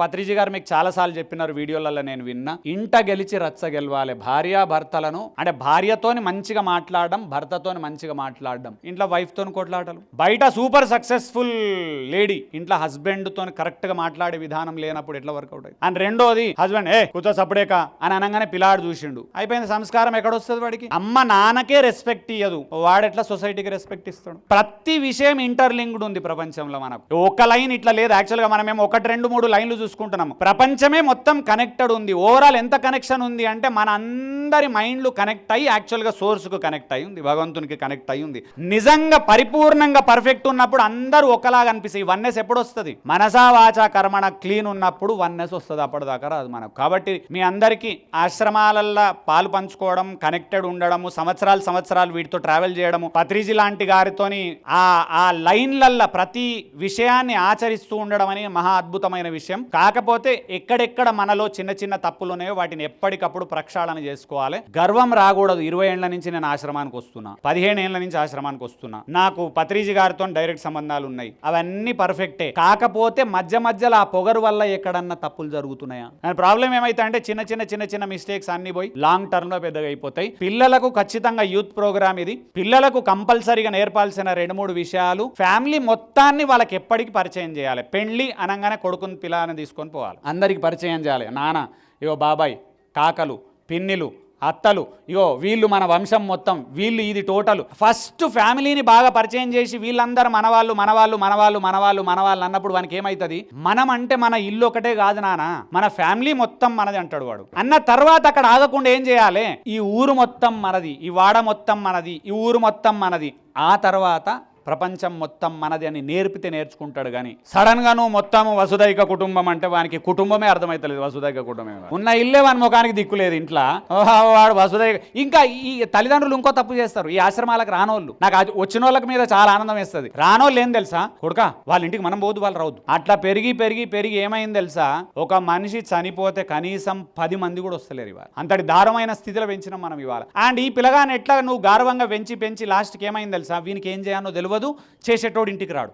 పత్రిజీ గారు మీకు చాలాసార్లు చెప్పినారు వీడియోలలో నేను విన్నా. ఇంట గెలిచి రచ్చ గెలవాలి. భార్య భర్తలను అంటే భార్యతోని మంచిగా మాట్లాడడం భర్తతోని మంచిగా మాట్లాడడం. ఇంట్లో వైఫ్ తోని బయట సూపర్ సక్సెస్ఫుల్ లేడీ ఇంట్లో హస్బెండ్ తోని కరెక్ట్గా మాట్లాడే విధానం లేనప్పుడు ఎట్లా వర్కౌట్ అయ్యి? అండ్ రెండోది హస్బెండ్ ఏ కూర్చో సపడేక అని అనగానే పిల్లాడు చూసిండు. అయిపోయింది సంస్కారం ఎక్కడొస్తుంది వాడికి? అమ్మ నాన్నకే రెస్పెక్ట్ ఇయ్యదు. వాడెట్లా సొసైటీకి రెస్పెక్ట్ ఇస్తాడు? ప్రతి విషయం ఇంటర్లింక్డ్ ఉంది ప్రపంచంలో మనకు. ఒక లైన్ ఇట్లా లేదు. యాక్చువల్గా మనం ఏమో ఒకటి రెండు మూడు లైన్లు చూసుకుంటున్నాము. ప్రపంచమే మొత్తం కనెక్టెడ్ ఉంది. ఓవరాల్ ఎంత కనెక్షన్ ఉంది అంటే మన అందరి మైండ్లు కనెక్ట్ అయ్యి యాక్చువల్గా సోర్స్కు కనెక్ట్ అయి ఉంది. భగవంతునికి కనెక్ట్ అయి ఉంది. నిజంగా పరిపూర్ణంగా పర్ఫెక్ట్ ఉన్నప్పుడు అందరూ ఒకలాగా అనిపిస్తాయి. వన్నెస్ ఎప్పుడు వస్తుంది? మనసా వాచా కర్మణ క్లీన్ ఉన్నప్పుడు వన్నెస్ వస్తుంది. అప్పటిదాకా రాదు మనకు. కాబట్టి మీ అందరికీ ఆశ్రమాలల్లో పాలు పంచుకోవడం కనెక్టెడ్ ఉండడము సంవత్సరాలు సంవత్సరాలు వీటితో ట్రావెల్ చేయడము పత్రిజీ లాంటి గారితోని ఆ ఆ లైన్లల్లో ప్రతి విషయాన్ని ఆచరిస్తూ ఉండడం అనేది మహా అద్భుతమైన విషయం. కాకపోతే ఎక్కడెక్కడ మనలో చిన్న చిన్న తప్పులు ఉన్నాయో వాటిని ఎప్పటికప్పుడు ప్రక్షాళన చేసుకోవాలి. గర్వం రాకూడదు. ఇరవై ఏళ్ళ నుంచి నేను ఆశ్రమానికి వస్తున్నా. పదిహేను ఏళ్ళ నుంచి ఆశ్రమానికి వస్తున్నా. నాకు పత్రిజీ గారితో డైరెక్ట్ సంబంధాలు ఉన్నాయి. అవన్నీ పర్ఫెక్టే. కాకపోతే మధ్య మధ్యలో ఆ పొగరు వల్ల ఎక్కడన్నా తప్పులు జరుగుతున్నాయా? ప్రాబ్లం ఏమైతే అంటే చిన్న చిన్న చిన్న చిన్న మిస్టేక్స్ అన్ని పోయి లాంగ్ టర్మ్లో పెద్దగా అయిపోతాయి. పిల్లలకు ఖచ్చితంగా యూత్ ప్రోగ్రామ్ ఇది. పిల్లలకు కంపల్సరీగా నేర్పాల్సిన రెండు మూడు విషయాలు. ఫ్యామిలీ మొత్తాన్ని వాళ్ళకి ఎప్పటికీ పరిచయం చేయాలి. పెళ్ళి అనగానే కొడుకుని పిల్లని తీసుకొని పోవాలి. అందరికి పరిచయం చేయాలి. నాన్న ఇగో బాబాయ్ కాకలు పిన్నిలు అత్తలు ఇగో వీళ్ళు మన వంశం మొత్తం వీళ్ళు ఇది టోటల్. ఫస్ట్ ఫ్యామిలీని బాగా పరిచయం చేసి వీళ్ళందరూ మనవాళ్ళు మనవాళ్ళు మనవాళ్ళు మనవాళ్ళు మనవాళ్ళు అన్నప్పుడు వానికి ఏమవుతుంది మనం అంటే మన ఇల్లు ఒకటే కాదు నాన్న మన ఫ్యామిలీ మొత్తం మనది అంటాడు వాడు. అన్న తర్వాత అక్కడ ఆగకుండా ఏం చేయాలి? ఈ ఊరు మొత్తం మనది ఈ వాడ మొత్తం మనది ఈ ఊరు మొత్తం మనది. ఆ తర్వాత ప్రపంచం మొత్తం మనది అని నేర్పితే నేర్చుకుంటాడు కానీ సడన్గా నువ్వు మొత్తం వసుదైక కుటుంబం అంటే వానికి కుటుంబమే అర్థమైతలేదు వసుదైక కుటుంబమే. ఉన్న ఇల్లే వాని ముఖానికి దిక్కులేదు ఇంట్లో. వాడు వసుదైక. ఇంకా ఈ తల్లిదండ్రులు ఇంకో తప్పు చేస్తారు. ఈ ఆశ్రమాలకు రానోళ్ళు. నాకు వచ్చిన వాళ్ళకి మీద చాలా ఆనందం వేస్తుంది. రానోళ్ళు ఏం తెలుసా? కొడుక వాళ్ళ ఇంటికి మనం పోదు వాళ్ళు రావద్దు. అట్లా పెరిగి పెరిగి పెరిగి ఏమైంది తెలుసా? ఒక మనిషి చనిపోతే కనీసం పది మంది కూడా వస్తలేరు ఇవాళ. అంతటి దారుణమైన స్థితిలో పెంచినాం మనం ఇవాళ. అండ్ ఈ పిల్లగాని ఎట్లా నువ్వు గర్వంగా పెంచి పెంచి లాస్ట్కి ఏమైంది తెలుసా? వీనికి ఏం చేయాలో తెలియదు చేసేటోడు ఇంటికి రాడు.